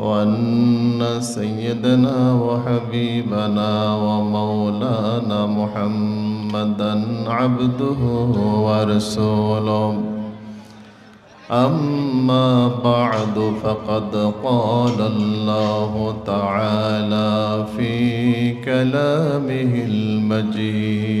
وأن سيدنا وحبيبنا ومولانا محمدا عبده ورسوله. أما بعد فقد قال الله تعالى في كلامه المجيد.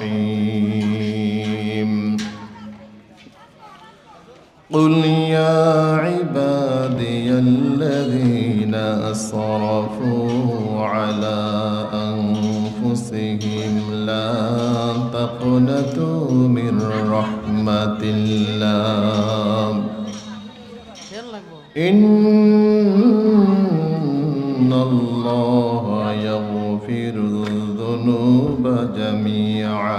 الرحيم. قل يا عبادي الذين أسرفوا على أنفسهم لا تقنطوا من رحمة الله. إن الذنوب جميعا.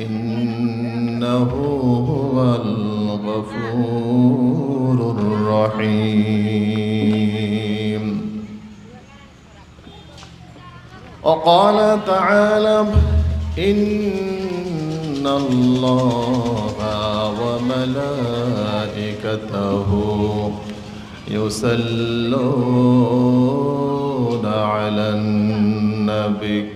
إنه هو الغفور الرحيم. وقال تعالى إن الله وملائكته يصلون على النبي.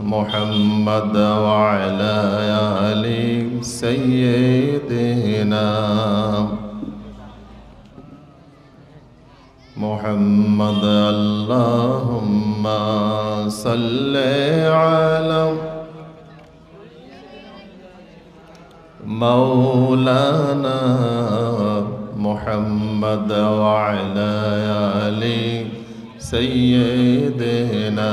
محمد وعلى آل سيدنا محمد. اللهم صل على مولانا محمد وعلى آل سيدنا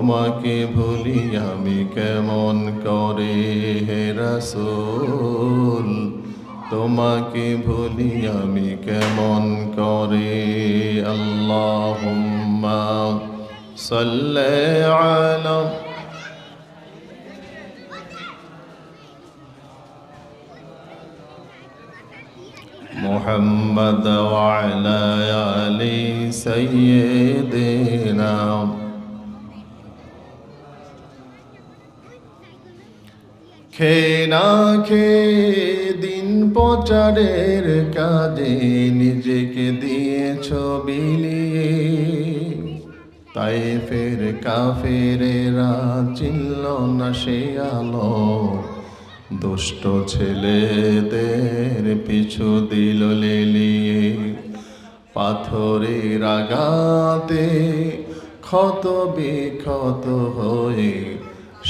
তোমাকে ভুলি আমি কেমন করে হেরাসোল তোমাকে ভুলি আমি কেমন করে আল্লাহুম্মা সাল্লি আলা محمد وعلى آل سيدنا খে না খে দিন প্রচারের কাজে নিজেকে দিয়েছ বিলিয়ে। তাই ফের কাফেরেরা চিনল না সে আলো। দুষ্ট ছেলেদের পিছু দিল লেলিয়ে। পাথরের আঘাতে ক্ষত বিক্ষত হয়ে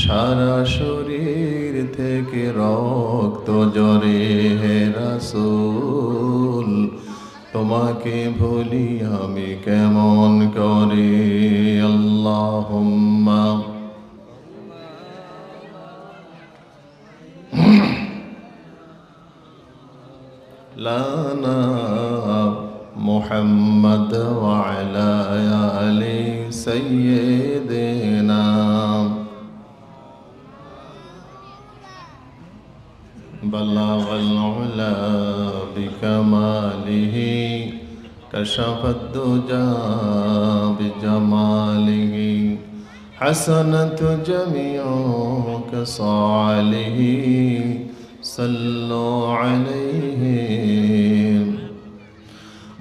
সারা শরীর থেকে রক্ত জরে হে রাসূল তোমাকে ভুলি আমি কেমন করে আল্লাহুম্মা লানা محمد وعلى آل سيدنا كشف الدجى بجماله حسنة جميع كصاله صلوا عليه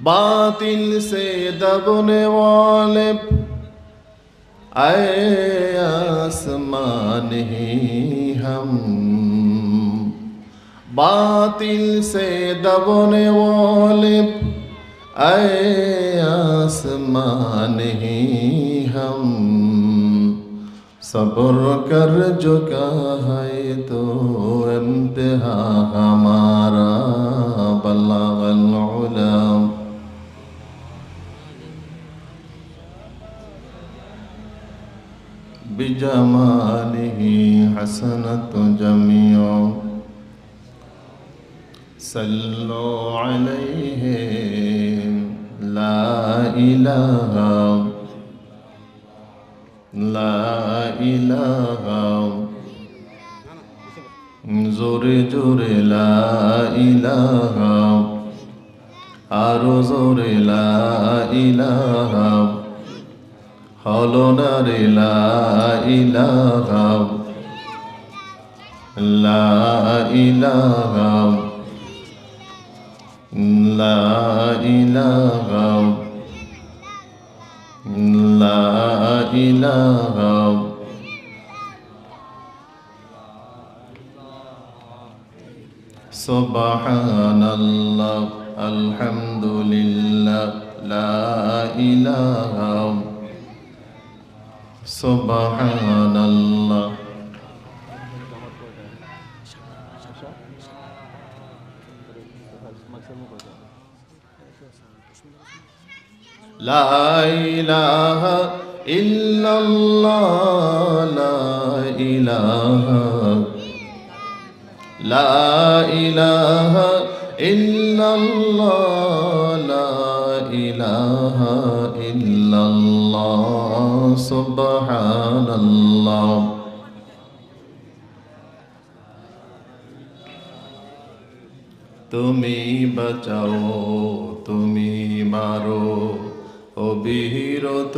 باطل سے دبنے والے اے آسمان ہی ہم باطل سے دبنے والے اے آسمان ہی ہم صبر کر چکا ہے تو انتہا ہمارا بلغ العلا بجماله حسنة جميع صلوا عليه লা ইলাহা লা ইলাহা জোরে জোরে লা ইলাহা। আরও জোরে লা ইলাহা। হলো না রে লা ইলাহা। লা ইলাহা। لا إله لا إله سبحان الله الحمد لله لا লাইলাহ ইল্লাহ লাইলাহ ইল্লাহ তুমি বাঁচাও তুমি মারো। অবিরত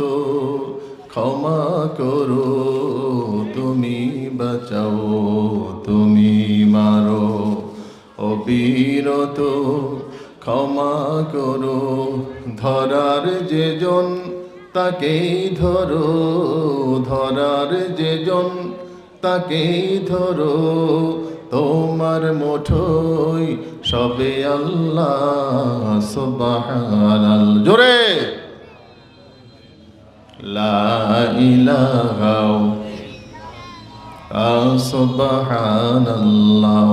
ক্ষমা করো, তুমি বাঁচাও, তুমি মারো। অবিরত ক্ষমা করো, ধরার যেজন তাকেই ধরো, ধরার যেজন তাকেই ধরো। তোমার মুঠোই সবে আল্লাহ সুবহানাল জোরে! লা ইলাহা সুবহানাল্লাহ।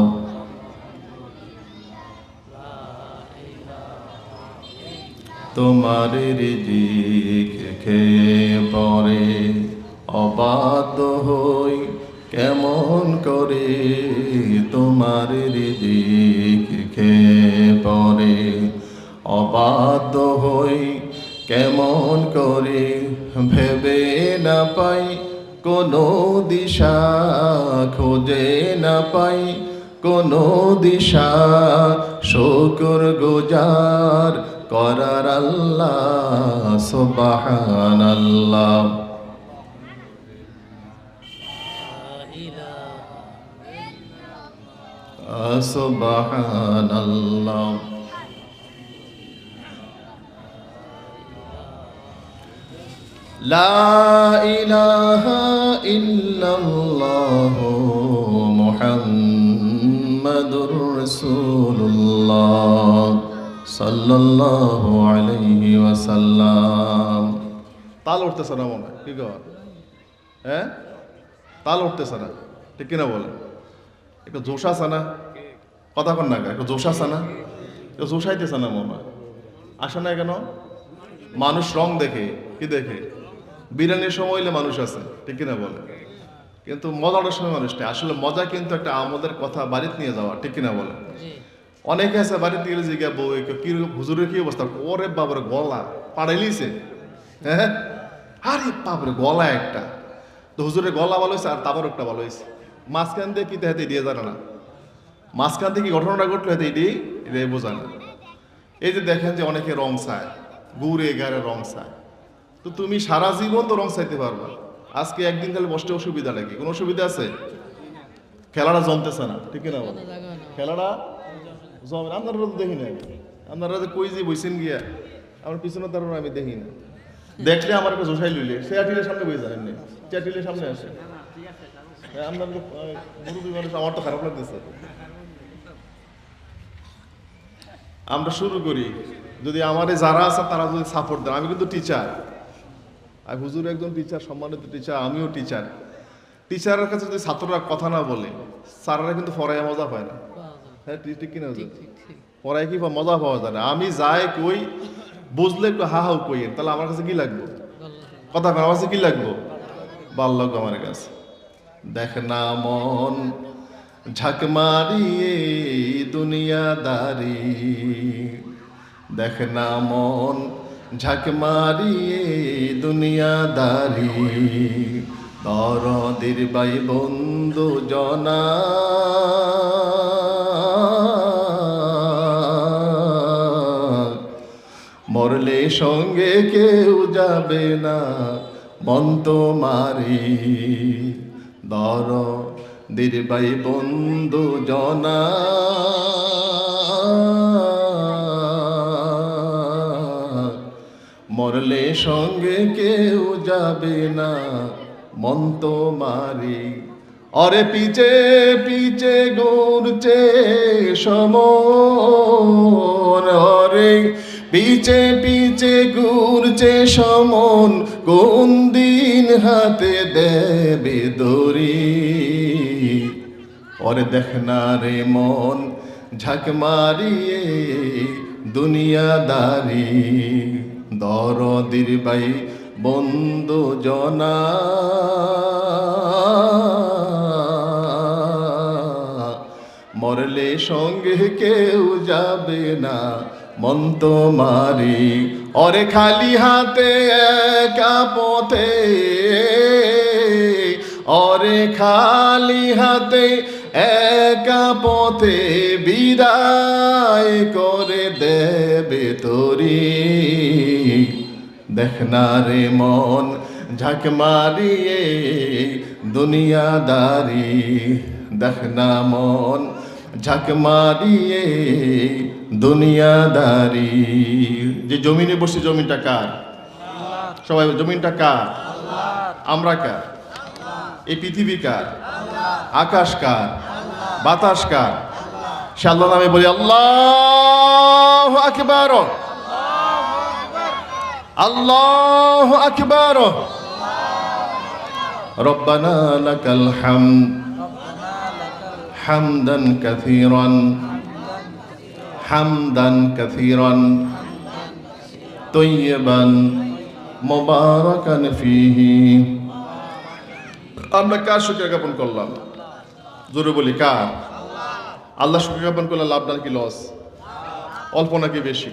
তোমার রিজিক খেয়ে পরে অবাধ্য হই, কেমন করে তোমার রিজিক খেয়ে পরে অবাধ্য হই কেমন করে ভেবে না পাই, কোনো দিশা খোঁজে না পাই, কোনো দিশা শকর গুজার করার আল্লাহ সুবাহান আল্লাহ সুবাহান আল্লাহ লা ইলাহা ইল্লাল্লাহ মুহাম্মাদুর রাসূলুল্লাহ সাল্লাল্লাহু আলাইহি ওয়াসাল্লাম। তাল উঠতেছে না মনে কি কর? হ্যাঁ? তাল উঠতেছে না। ঠিক কিনা বলে? একটু জোশ কথা কন না একটু জোশ আছে না? একটু জোশ না মনে আসে না কেন? মানুষ রং দেখে, কি দেখে? বিরিয়ানির সময় হইলে মানুষ আছে ঠিক কিনা বলে কিন্তু মজাটার সময় মানুষ নেই। আসলে মজা কিন্তু একটা আমাদের কথা বাড়িতে নিয়ে যাওয়া ঠিক কিনা বলে অনেকে আছে বাড়িতে গেলে জিজ্ঞা বউ একে কি হুজুরের কি অবস্থা? ওরে বাবার গলা পাড়াইলিছে। হ্যাঁ? আরে বাপরে গলা একটা। তো হুজুরের গলা ভালো হয়েছে আর তারপর একটা ভালো হয়েছে মাঝখান দিয়ে কি হাতে দিয়ে জানে না। মাঝখান থেকে কি ঘটনাটা ঘটলো হাতে এটি? এটাই বোঝা না এই যে দেখেন যে অনেকে রং চায় গুড়ে গাড়ে রং চায়। তো তুমি সারা জীবন তো রং চাইতে পারবা। আজকে একদিন খালি বসতে অসুবিধা লাগে কোনো অসুবিধা আছে? খেলাটা জমতেছে না, ঠিক না বলো? খেলাটা জমে না। আপনারা তো দেখি না আপনারা যে কই যে বইছেন গিয়া, আমার পিছনে তার আমি দেখি না। দেখলে আমার একটা জোসাই লইলে। সে আটিলের সামনে বই যান এমনি। সে সামনে আসে। আপনার আমার তো খারাপ লাগতেছে। আমরা শুরু করি। যদি আমারে যারা আছে তারা যদি সাপোর্ট দেন, আমি কিন্তু টিচার আর হুজুর একজন টিচার সম্মানিত টিচার আমিও টিচার টিচারের কাছে যদি ছাত্ররা কথা না বলে স্যাররা কিন্তু ফরায় মজা পায় না। হ্যাঁ ঠিক কিনা হুজুর? পড়ায় কি মজা পাওয়া যায় না। আমি যাই কই বুঝলে একটু হা হাউ কই তাহলে আমার কাছে কি লাগবো? কথা আমার কাছে কি লাগবো? ভালো লাগবে আমার কাছে। দেখ না মন ঝাঁক মারিয়ে দুনিয়াদারি। দেখ না মন ঝাঁক মারিয়ে দুনিয়াদারি। দরদির বাই বন্ধু জনা। মরলে সঙ্গে কেউ যাবে না মন্ত মারি। দর দিরবাই বন্ধু জনা। মরলে সঙ্গে কেউ যাবে না মন্ত মারি অরে পিছে পিছে ঘুরছে সমন, অরে পিছে পিছে ঘুরছে সমন, কোন দিন হাতে দেবে দড়ি। ওরে দেখ না রে মন, ঝাঁক মারিয়ে দুনিয়াদারি। দরদির বাই বন্ধু জনা। মরলে সঙ্গে কেউ যাবে না মন্ত মারি অরে খালি হাতে একা পথে, অরে খালি হাতে একা পথে বিদায় করে দেবে তোরি। দেখ না রে মন ঝাঁক মারিয়ে দুনিয়াদারি। দেখ না মন ঝাঁক মারিয়ে দুনিয়াদারি। যে জমিনে বসে জমিনটা কার? সবাই জমিনটা কার? আমরা কার? এই পৃথিবী কার? আকাশ কার? বাতাস কার? সে আল্লাহ নামে বলি আল্লাহ আকবার! আল্লাহ আকবার ربنا لك الحمد حمدا كثيرا حمدا كثيرا طيبا مباركا فيه আমরা কার শুক্রিয়া জ্ঞাপন করলাম জোরে বলি কার আল্লাহ শুক্রিয়া জ্ঞাপন করলে লাভ না কি লস অল্প নাকি বেশি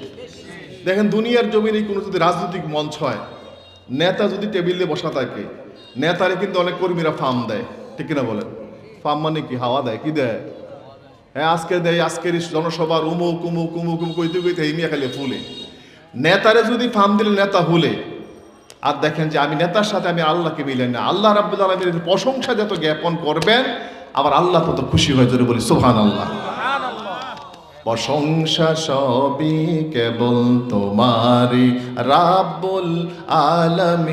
দেখেন দুনিয়ার জমিনে কোনো যদি রাজনৈতিক মঞ্চ হয়, নেতা যদি টেবিলে বসা থাকে, নেতারে কিন্তু অনেক কর্মীরা ফার্ম দেয়, ঠিক কিনা বলেন? ফার্ম মানে কি? হাওয়া দেয়, কি দেয়? হ্যাঁ আজকে দেয়, আজকের জনসভার উমুক উমুক উমুক উমুক, কইতে কইতে হিমিয়া খালি ফুলে। নেতারে যদি ফার্ম দিলে নেতা হুলে আর দেখেন যে আমি নেতার সাথে আমি আল্লাহকে মিলাই না। আল্লাহ রাব্বুল আলমীর প্রশংসা যত জ্ঞাপন করবেন, আবার আল্লাহ তত খুশি হয়ে যদি বলি সুহান আল্লাহ প্রশংসা সবই কেবল তোমারি রাব্বুল আলামিন।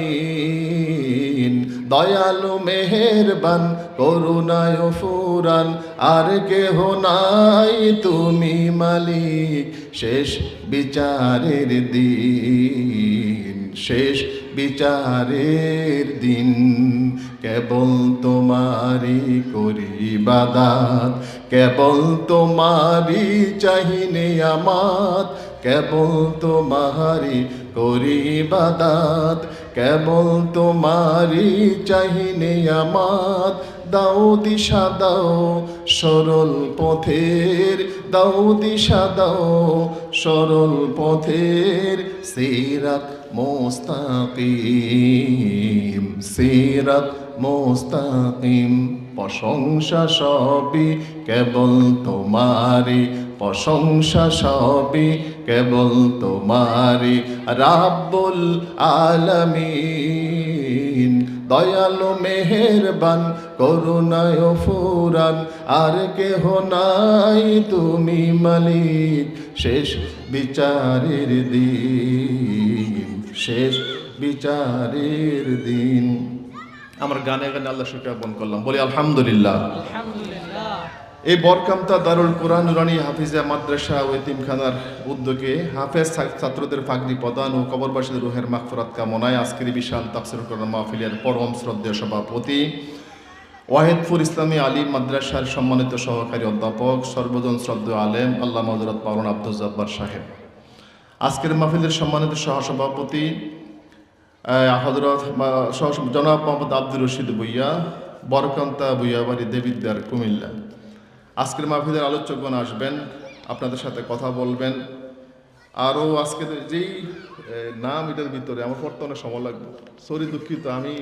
দয়ালু, মেহেরবান, করুণায় ফুরান, আর কেহ নাই তুমি মালিক। শেষ বিচারের দিন, শেষ বিচারের দিন। কেবল তোমারি করি বাদাত, কেবল তোমারি চাহিনে আমাত, কেবল তোমারি করি বাদাত, কেবল তোমারি চাহিনে আমাত। দাও দিশা, দাও সরল পথের, দাও দিশা, দাও সরল পথের, সিরাত মোস্তাকিম, সিরাত মোস্তাকিম, প্রশংসা সবই কেবল তোমারি প্রশংসা সবই কেবল তোমারি রাব্বুল আলামিন, দয়ালু, মেহেরবান, করুণায় ফুরান, আর কেহ নাই তুমি মালিক। শেষ বিচারের দিন, শেষ বিচারের দিন। আমার গানে গানে আল্লাহ বন করলাম। বলি আলহামদুলিল্লাহ। এই বরকামতা দারুল কোরআন নুরানি হাফিজা মাদ্রাসা ও এতিমখানার উদ্যোগে হাফেজ ছাত্রদের ফাগনি প্রদান ও কবরবাসীদের রুহের মাগফিরাত কামনায় আজকের বিশাল তাফসির কোরআন মাহফিলের পরম শ্রদ্ধেয় সভাপতি ওয়াহেদপুর ইসলামী আলিম মাদ্রাসার সম্মানিত সহকারী অধ্যাপক সর্বজন শ্রদ্ধেয় আলেম আল্লাহ মজরত পারুন আব্দুল জব্বার সাহেব। আজকের মাহফিলের সম্মানিত সহসভাপতি হজরত জনাব মোহাম্মদ আব্দুর রশিদ ভুইয়া বরকান্তা ভুইয়াবাড়ি দেবিদ্যার কুমিল্লা। আজকের মাহফিলের আলোচকগণ আসবেন আপনাদের সাথে কথা বলবেন। আরও আজকে যেই নাম এটার ভিতরে আমার পড়তে অনেক সময় লাগবে। সরি দুঃখিত আমি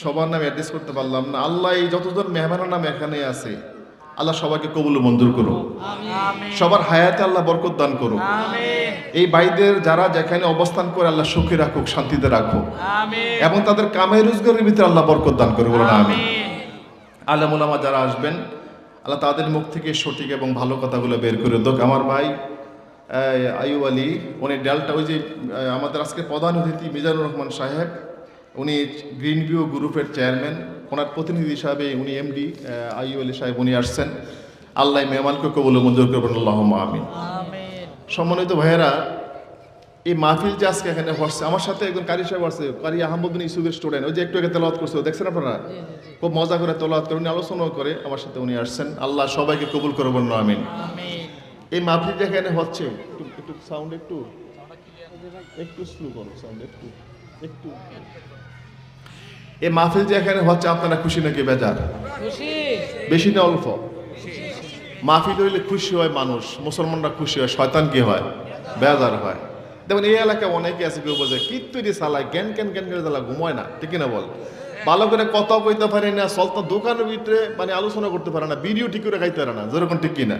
সবার নাম অ্যাড্রেস করতে পারলাম না। আল্লাহ এই যতজন মেহমানের নাম এখানে আছে আল্লাহ সবাইকে কবুল মঞ্জুর করো সবার হায়াতে আল্লাহ বরকত দান করো এই ভাইদের যারা যেখানে অবস্থান করে আল্লাহ সুখে রাখুক শান্তিতে রাখুক। এবং তাদের কামের রোজগারের ভিতরে আল্লাহ বরকত দান করে বলুন আমি আল্লাহ মোলামা যারা আসবেন আল্লাহ তাদের মুখ থেকে সঠিক এবং ভালো কথাগুলো বের করে দোক। আমার ভাই আয়ু আলী উনি ডালটা ওই যে আমাদের আজকে প্রধান অতিথি মিজানুর রহমান সাহেব উনি গ্রিন ভিউ গ্রুপের চেয়ারম্যান। ওনার প্রতিনিধি হিসাবে উনি এমডি আলী সাহেব উনি আসছেন। আল্লাহ মেহমানকে কবুল মঞ্জুর করবেন আল্লাহ আমিন। সম্মানিত ভাইয়েরা এই মাহফিল যে আজকে এখানে হচ্ছে আমার সাথে একজন কারি সাহেব আছে কারি আহমদুল ইসুফের স্টুডেন্ট ওই যে একটু আগে তেলাওয়াত করছে দেখছেন আপনারা? খুব মজা করে তেলাওয়াত করে উনি আলোচনাও করে আমার সাথে উনি আসছেন। আল্লাহ সবাইকে কবুল করে বলুন আমিন। এই মাহফিল যে এখানে হচ্ছে একটু একটু সাউন্ড একটু একটু স্লো করো সাউন্ড একটু একটু। এই মাহফিল যে এখানে হচ্ছে আপনারা খুশি নাকি বেজার? বেশি না অল্প? মাহফিল হইলে খুশি হয় মানুষ মুসলমানরা খুশি হয় শয়তান কি হয়? বেজার হয়। দেখুন এই এলাকায় অনেকে আছে কেউ বোঝে কীর্তরি চালায় জ্ঞান জ্ঞান জ্ঞান করে চালা ঘুমায় না? ঠিক না বল। ভালো করে কথা কইতে পারে না সলতা দোকানের ভিতরে মানে আলোচনা করতে পারে না ভিডিও ঠিক করে খাইতে পারে না যেরকম ঠিক কিনা।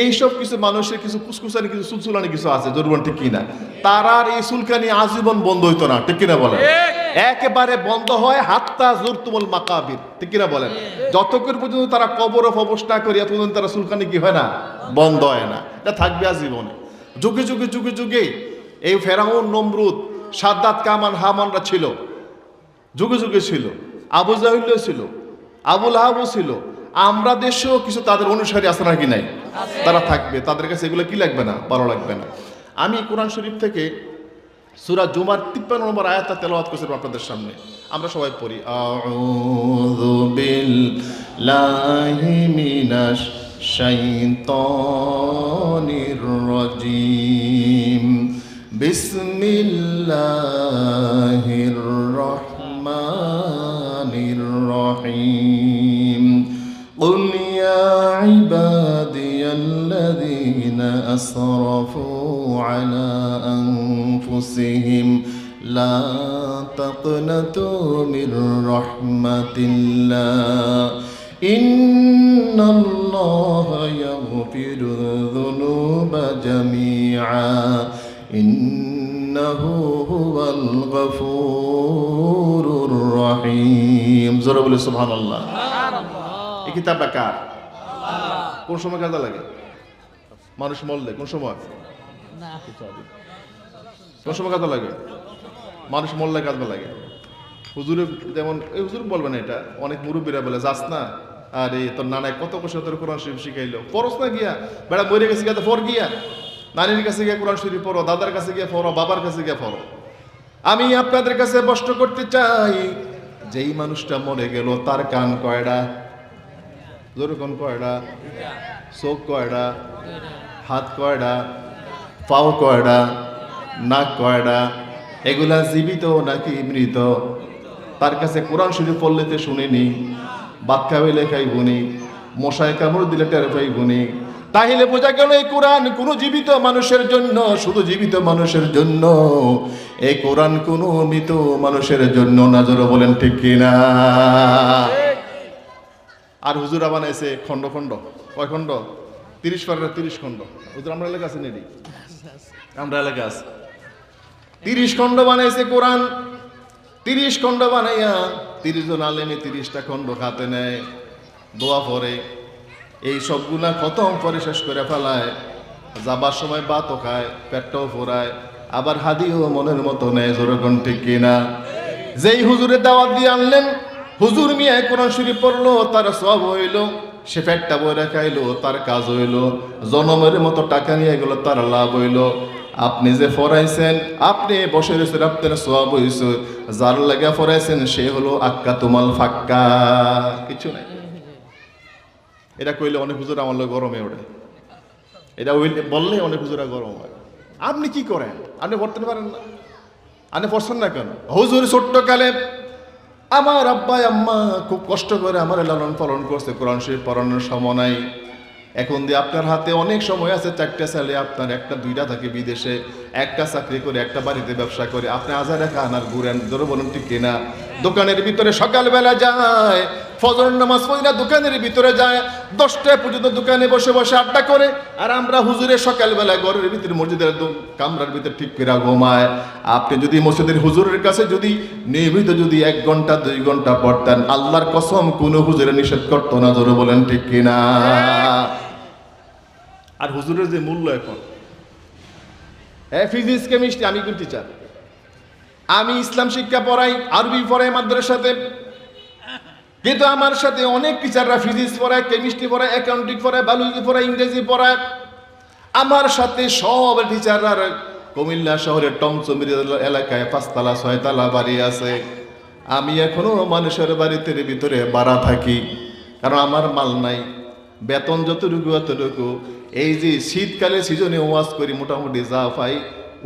এইসব কিছু মানুষের কিছু কুসকুসানি কিছু চুলচুলানি কিছু আছে যেরকম ঠিক কিনা। তারার এই সুলকানি আজীবন বন্ধ হইতো না ঠিক কিনা বলেন? একেবারে বন্ধ হয় হাত্তা জোর তুমল মাকাবির। ঠিক কিনা বলেন? যতক্ষণ পর্যন্ত তারা কবর ফবস না করি এত পর্যন্ত তারা চুলকানি কি হয় না? বন্ধ হয় না। এটা থাকবে আজীবনে যুগে যুগে যুগে যুগে এই ফেরাউন নমরুদ সাদ্দাত কামান হামানরা ছিল। যুগে যুগে ছিল। আবু জাহিল্য ছিল। আবুল আহাবও ছিল। আমরা দেশেও কিছু তাদের অনুসারী আছে নাকি নাই? তারা থাকবে। তাদের কাছে এগুলো কি লাগবে না? ভালো লাগবে না। আমি কোরআন শরীফ থেকে সুরা জুমার তিপ্পান্ন নম্বর আয়াতটা তেলাওয়াত করছিলাম আপনাদের সামনে আমরা সবাই পড়ি আউযু বিল্লাহি মিনাশ শাইতানির রাজিম বিসমিল্লাহির রহমানির রহিম قل يا عبادي الذين أسرفوا على أنفسهم لا تقنطوا من رحمة الله إن الله يغفر الذنوب جميعا إنه هو الغفور الرحيم زرب سبحان الله এই কিতাবটা কার কোন সময় কাজে লাগে মানুষ মরলে কোন সময়? কোন সময় কাজে লাগে? মানুষ মরলে কাজে লাগে। হুজুরে যেমন এই হুজুর বলবেন এটা? অনেক মুরব্বীরা বলে যাস না। আরে তোর নানায় কত বছর তোর কোরআন শরীফ শিখাইলো। পরস না গিয়া? বেড়া মরে গেছে গিয়া ফর গিয়া। নানির কাছে গিয়া কোরআন শরীফ পড়ো দাদার কাছে গিয়া পড়ো বাবার কাছে গিয়া পড়ো আমি আপনাদের কাছে প্রশ্ন করতে চাই যেই মানুষটা মরে গেল তার কান কয়ডা? যেরকম কয়ডা? চোখ কয়ডা? হাত কয়ডা পাও কয়ডা নাক কয়ডা এগুলা জীবিত নাকি মৃত? তার কাছে কোরআন শরীফ পড়লেতে শুনিনি বাদ খাইলে খাইবনি মশায় কামড় দিলে টের পাইবনি। তাহলে বোঝা গেল এই কোরআন কোনো জীবিত মানুষের জন্য শুধু জীবিত মানুষের জন্য। এই কোরআন কোনো মৃত মানুষের জন্য নাজর বলেন ঠিক কিনা? আর হুজুরা বানাইছে খণ্ড খণ্ড কয় খণ্ড? তিরিশ পারের তিরিশ খণ্ড। হুজুর আমরা এলাকা আছে নেডি? আমরা এলাকা আছে। তিরিশ খণ্ড বানাইছে কোরআন। তিরিশ খণ্ড বানাইয়া তিরিশ জন আলেমে তিরিশটা খণ্ড খাতে নেয়, দোয়া পরে এই সবগুলা খতম করে শেষ করে ফেলায়। যাবার সময় বাতও খায়, পেটটাও ফোরায়। আবার হাদিও মনের মতো নেয়, জোরকন ঠিক কিনা? যেই হুজুরের দাওয়াত দিয়ে আনলেন, হুজুর মিয়া কোরআন শরীফ পড়ল, তার সব হইল। সে পেটটা বইরা খাইলো, তার কাজ হইল, জনমের মতো টাকা নিয়ে গেলো, তার লাভ হইল। আপনি যে ফরাইছেন, আপনি বসে রয়েছেন, আপনার সব হইছে। যার লাগা ফরাইছেন, সে হলো আক্কা তুমাল ফাক্কা। কিছু নাই। এটা কইলে অনেক হুজুর আমার লোক গরমে ওঠে। এটা বললে অনেক হুজুরা গরম হয়। আপনি কি করেন? আপনি পড়তে পারেন না। আপনি পড়ছেন না কেন? হুজুর ছোট্ট কালে আমার আব্বাই, আম্মা খুব কষ্ট করে আমার লালন পালন করছে, কোরআন শরীফ পড়ানোর সময় নাই। এখন দিয়ে আপনার হাতে অনেক সময় আছে, চারটে সালে আপনার, একটা, দুইটা থাকে বিদেশে। একটা চাকরি করে, একটা বাড়িতে ব্যবসা করে। আপনি আজারে খান আর ঘুরেন ধরো ঠিক কিনা? দোকানের ভিতরে সকালবেলা যায়, ফজর নামাজ পড়িনা, দোকানের ভিতরে যায় দশটায় পর্যন্ত দোকানে বসে বসে আড্ডা করে। আর আমরা হুজুরে সকালবেলা ঘরের ভিতরে, মসজিদের কামরার ভিতরে ঠিক করে ঘুমায়। আপনি যদি মসজিদের হুজুরের কাছে যদি নিয়মিত যদি এক ঘণ্টা, দুই ঘণ্টা পড়তেন, আল্লাহর কসম কোনো হুজুরে নিষেধ করতো না, ধরে বলেন ঠিক কিনা? আর হুজুরের যে মূল্য এখন হ্যাঁ ফিজিক্স কেমিস্ট্রি আমি কোন টিচার আমি ইসলাম শিক্ষা পড়াই, আরবি পড়াই মাদ্রাসাতে। কিন্তু আমার সাথে অনেক টিচাররা ফিজিক্স পড়ায় কেমিস্ট্রি পড়ায় অ্যাকাউন্টিং পড়ায় বায়োলজি পড়ায়, ইংরেজি পড়ায়। আমার সাথে সব টিচাররা কুমিল্লা শহরের টমচমির এলাকায় পাঁচতলা, ছয়তলা বাড়ি আছে। আমি এখনও মানুষের বাড়িতে ভিতরে বাড়া থাকি, কারণ আমার মাল নাই। বেতন যতটুকু, অতটুকু। এই যে শীতকালে সিজনে ওয়াজ করি, মোটামুটি যা পাই,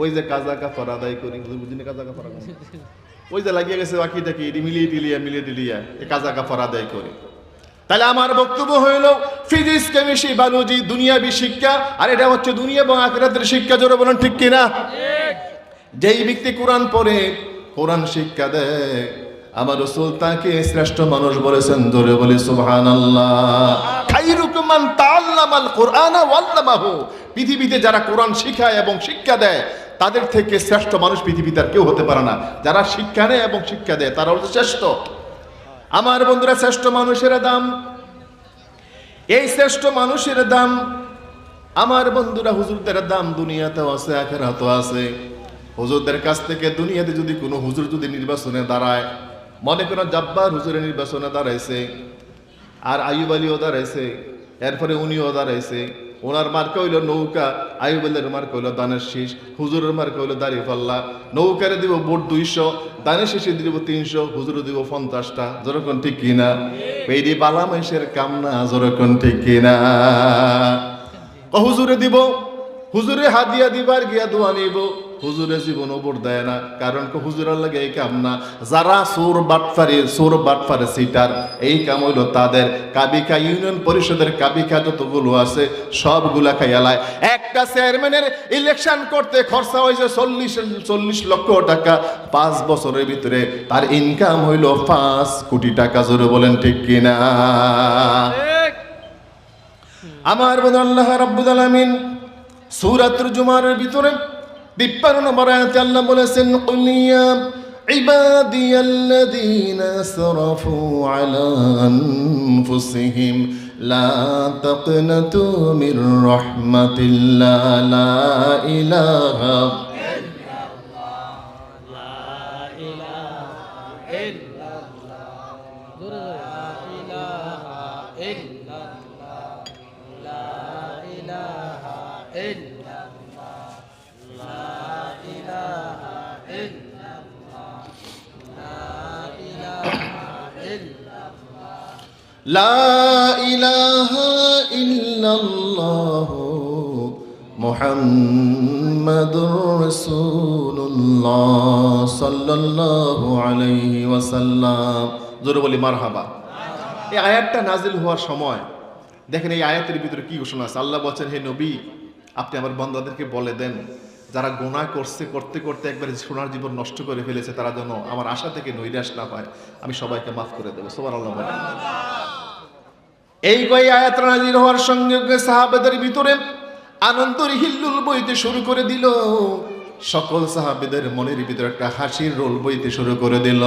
ওই যে কাজা কাপড় আদায় করি বুঝিনি কাজা কাপড় ওই যে লাগিয়ে গেছে বাকি এটি মিলিয়ে টিলিয়া মিলিয়ে টিলিয়া এই কাজা কাপড় আদায় করি। তাহলে আমার বক্তব্য হইল ফিজিক্স কেমিস্ট্রি বায়োলজি দুনিয়াবি শিক্ষা, আর এটা হচ্ছে দুনিয়া এবং আখেরাতের শিক্ষা, জোরে বলেন, ঠিক কিনা যেই ব্যক্তি কোরআন পড়ে, কোরআন শিক্ষা দেয়। আমার রসুল তাকে শ্রেষ্ঠ মানুষ বলেছেন ধরে বলি সুবহান পৃথিবীতে যারা কোরআন শিখায় এবং শিক্ষা দেয়, তাদের থেকে শ্রেষ্ঠ মানুষ পৃথিবীতে আর কেউ হতে পারে না। যারা শিক্ষা নেয় এবং শিক্ষা দেয় তারা হচ্ছে শ্রেষ্ঠ। আমার বন্ধুরা, শ্রেষ্ঠ মানুষের দাম। এই শ্রেষ্ঠ মানুষের দাম, আমার বন্ধুরা, হুজুরদের দাম দুনিয়াতেও আছে, আখেরাতেও আছে। হুজুরদের কাছ থেকে দুনিয়াতে যদি কোনো হুজুর যদি নির্বাচনে দাঁড়ায়, মনে করেন জাব্বার হুজুরের নির্বাচনে দাঁড়াইছে, আর আইব আলীও দাঁড়াইছে এরপরে উনিও দাঁড়াইছে ওনার মার্কা হইল নৌকা আইবেলের মার্কা হইল দানের শীষ, হুজুরের মার্কা হইল দাঁড়িয়ে পাল্লা। নৌকারে দিব বোট দুইশো, দানের শেষে দিব তিনশো, হুজুরে দিব পঞ্চাশটা। যেরকম ঠিক কিনা? পেরি বালা মাইসের কামনা যেরকম ঠিক কিনা? হুজুরে দিব, হুজুরে হাদিয়া দিবার গিয়া দোয়া নিব। হুজুরে জীবন ওপর দেয় না। কারণ কি হুজুরের লাগে এই কাম না। যারা সুর বাটফারি সোর বাটফারে সিটার এই কাম হইল তাদের। কাবিকা ইউনিয়ন পরিষদের কাবিকা যতগুলো আছে সবগুলা খাইয়ালায় একটা চেয়ারম্যানের ইলেকশন করতে খরচা হয়েছে চল্লিশ চল্লিশ লক্ষ টাকা। পাঁচ বছরের ভিতরে তার ইনকাম হইল পাঁচ কোটি টাকা। জোরে বলেন ঠিক কিনা? আমার বোধ আল্লাহ রাব্বুল আলামিন সূরাতুল জুমারের ভিতরে 52 নম্বর আয়াতে আল্লাহ বলেছেন কুলিয়া عبادي الذين اسرفوا على أنفسهم لا تقنطوا من رحمة الله لا إله لا إله إلا الله ওয়াসাল্লাম। এই আয়াতটা নাজিল হওয়ার সময়, দেখেন এই আয়াতের ভিতরে কি ঘোষণা আছে? আল্লাহ বলছেন, হে নবী, আপনি আমার বন্ধাদেরকে বলে দেন, যারা গোনা করছে, করতে করতে একবারে সোনার জীবন নষ্ট করে ফেলেছে, তারা যেন আমার আশা থেকে নৈরাশ না পায়। আমি সবাইকে মাফ করে দেবো। সবার আল্লাহ এই কই আয়াত নাজির হওয়ার সঙ্গে সাহাবেদের ভিতরে আনন্দের হিল্লুল বইতে শুরু করে দিল। সকল সাহাবেদের মনের ভিতরে একটা হাসির রোল বইতে শুরু করে দিল।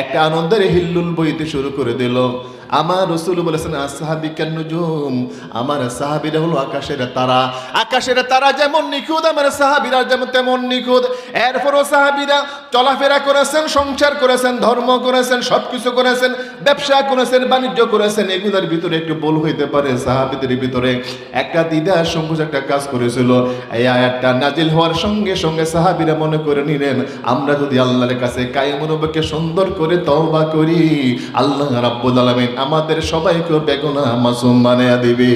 একটা আনন্দের হিল্লুল বইতে শুরু করে দিল। আমার রসুল বলেছেন আসহাবি কেন নুজুম? আমার সাহাবিরা হলো আকাশের তারা। আকাশের তারা যেমন নিখুঁত, আমার সাহাবিরা যেমন তেমন নিখুঁত। এরপরও সাহাবিরা চলাফেরা করেছেন সংসার করেছেন ধর্ম করেছেন সবকিছু করেছেন ব্যবসা করেছেন বাণিজ্য করেছেন এগুলোর ভিতরে একটু বল হইতে পারে সাহাবিদের ভিতরে। একটা দিদা সংকোচ একটা কাজ করেছিল। এই আয়াতটা নাজিল হওয়ার সঙ্গে সঙ্গে সাহাবিরা মনে করে নিলেন আমরা যদি আল্লাহর কাছে কায়মনোবকে সুন্দর করে তওবা করি আল্লাহ রাব্বুল আলামিন আমাদের সবাইকে বেগুনা মাসুম বানিয়ে দিবে।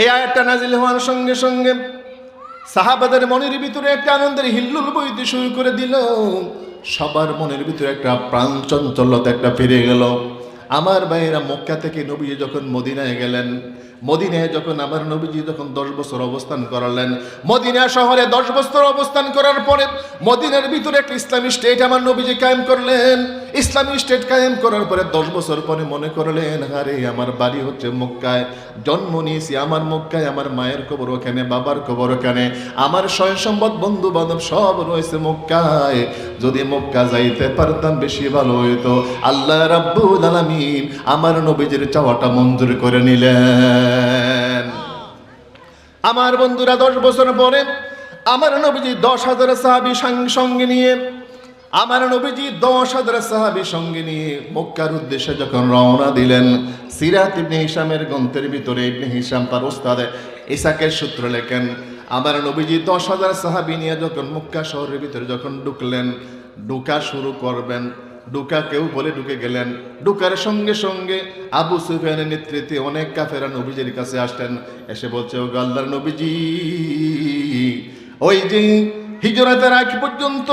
এই আয়াতটা নাজিল হওয়ার সঙ্গে সঙ্গে সাহাবাদের মনের ভিতরে একটা আনন্দের হিল্লুল বইতে শুরু করে দিল। সবার মনের ভিতরে একটা প্রাণ চঞ্চলতা একটা ফিরে গেল। আমার ভাইয়েরা মক্কা থেকে নবীজি যখন মদিনায় গেলেন, মদিনায় যখন আমার নবীজি যখন দশ বছর অবস্থান করালেন, মদিনা শহরে দশ বছর অবস্থান করার পরে মদিনার ভিতরে একটা ইসলামী স্টেট আমার নবীজি কায়েম করলেন। ইসলামী স্টেট কায়েম করার পরে দশ বছর পরে মনে করলেন, আরে, আমার বাড়ি হচ্ছে মক্কায়। জন্ম নিয়েছি আমার মক্কায়, আমার মায়ের কবর ওখানে, বাবার কবর ওখানে। আমার সয় সম্পদ বন্ধু বান্ধব সব রয়েছে মক্কায়। যদি মক্কা যাইতে পারতাম বেশি ভালো হইতো। আল্লাহ রাব্বুল আলামিন আমার নবীজির চাওয়াটা মঞ্জুর করে নিলেন। আমার বন্ধুরা, দশ বছর পরে আমার নবীজি দশ হাজার সাহাবি সঙ্গে নিয়ে, আমার নবীজি দশ হাজার সাহাবি সঙ্গে নিয়ে মক্কার উদ্দেশ্যে যখন রওনা দিলেন, সিরাত ইবনে হিসামের গ্রন্থের ভিতরে ইবনে হিসাম তার ওস্তাদে ইসাকের সূত্র লেখেন, আমার নবীজি দশ হাজার সাহাবি নিয়ে যখন মক্কা শহরের ভিতরে যখন ঢুকলেন, ঢুকা শুরু করবেন ডুকা কেউ বলে ঢুকে গেলেন। ডুকার সঙ্গে সঙ্গে আবু সুফিয়ানের নেতৃত্বে অনেক কাফেরা নবীজির কাছে আসলেন। এসে বলছে ও আল্লাহর নবীজি, ওই যে হিজরতের আগ পর্যন্ত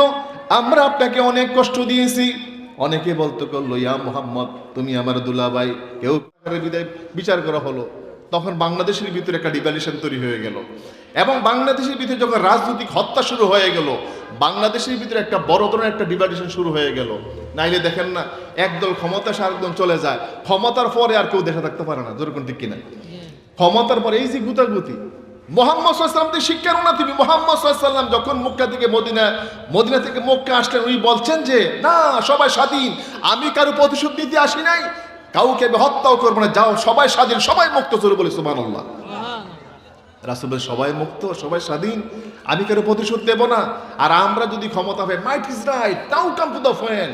আমরা আপনাকে অনেক কষ্ট দিয়েছি। অনেকে বলতো করল, ইয়া মোহাম্মদ, তুমি আমার দুলাভাই। কেউ বিদায় বিচার করা হলো। তখন বাংলাদেশের ভিতরে একটা ডিভালিউশন তৈরি হয়ে গেল। এবং বাংলাদেশের ভিতরে যখন রাজনৈতিক হত্যা শুরু হয়ে গেল, বাংলাদেশের ভিতরে একটা বড় ধরনের একটা ডিভাইডেশন শুরু হয়ে গেল। নাইলে দেখেন না একদল ক্ষমতা সে আরেকদল চলে যায়। ক্ষমতার পরে আর কেউ দেখে থাকতে পারে না যেরকম ঠিক কিনা। ক্ষমতার পরে এই যে গুতাগুতি। মোহাম্মদ শিক্ষার তুমি মোহাম্মদ সাল্লাম যখন মক্কা থেকে মদিনা মদিনা থেকে মক্কা আসলেন উনি বলছেন যে না সবাই স্বাধীন। আমি কারও প্রতিশোধ নিতে আসি নাই। কাউকে আমি হত্যাও করব না। যাও সবাই স্বাধীন সবাই মুক্ত চলে বলে সুমান আল্লাহ রাসুলের সবাই মুক্ত সবাই স্বাধীন। আমি কারও প্রতিশোধ দেব না। আর আমরা যদি ক্ষমতা পাই might is right now come to the fan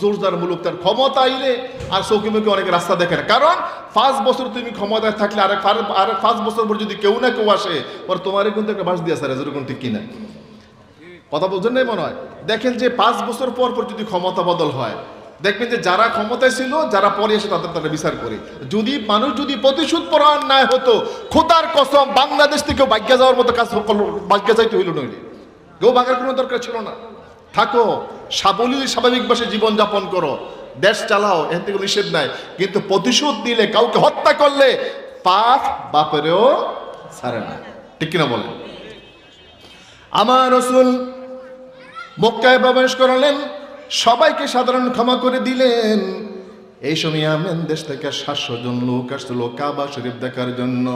জোরদার মুলুক তার ক্ষমতা আইলে আর চৌকি মুখে অনেক রাস্তা দেখে না। কারণ পাঁচ বছর তুমি ক্ষমতায় থাকলে আর আর পাঁচ বছর পর যদি কেউ না কেউ আসে, পর তোমারই কিন্তু একটা বাস দিয়ে আসে যেরকম ঠিক কিনা? কথা বলছেন নাই মনে হয়? দেখেন যে পাঁচ বছর পর পর যদি ক্ষমতা বদল হয়, দেখবেন যে যারা ক্ষমতায় ছিল, যারা পরে এসে তাদের তারা বিচার করে। যদি মানুষ যদি প্রতিশোধ পরায়ণ না হতো, খোদার কসম বাংলাদেশ থেকে বাগ্যা যাওয়ার মতো কাজ বাগ্যা যাইতে হইল নইলে। কেউ ভাগার কোনো দরকার ছিল না। থাকো, সাবলীল স্বাভাবিকভাবে জীবনযাপন করো। দেশ চালাও, এখান থেকে নিষেধ নাই। কিন্তু প্রতিশোধ দিলে, কাউকে হত্যা করলে, পাপ বাপেরও ছাড়ে না। ঠিক কিনা বলেন? আমার রসুল মক্কায় প্রবেশ করালেন, সবাইকে সাধারণ ক্ষমা করে দিলেন। এই সময় আমেন, দেশ থেকে সাতশো জন লোক আসছিল কাবা শরীফ দেখার জন্য।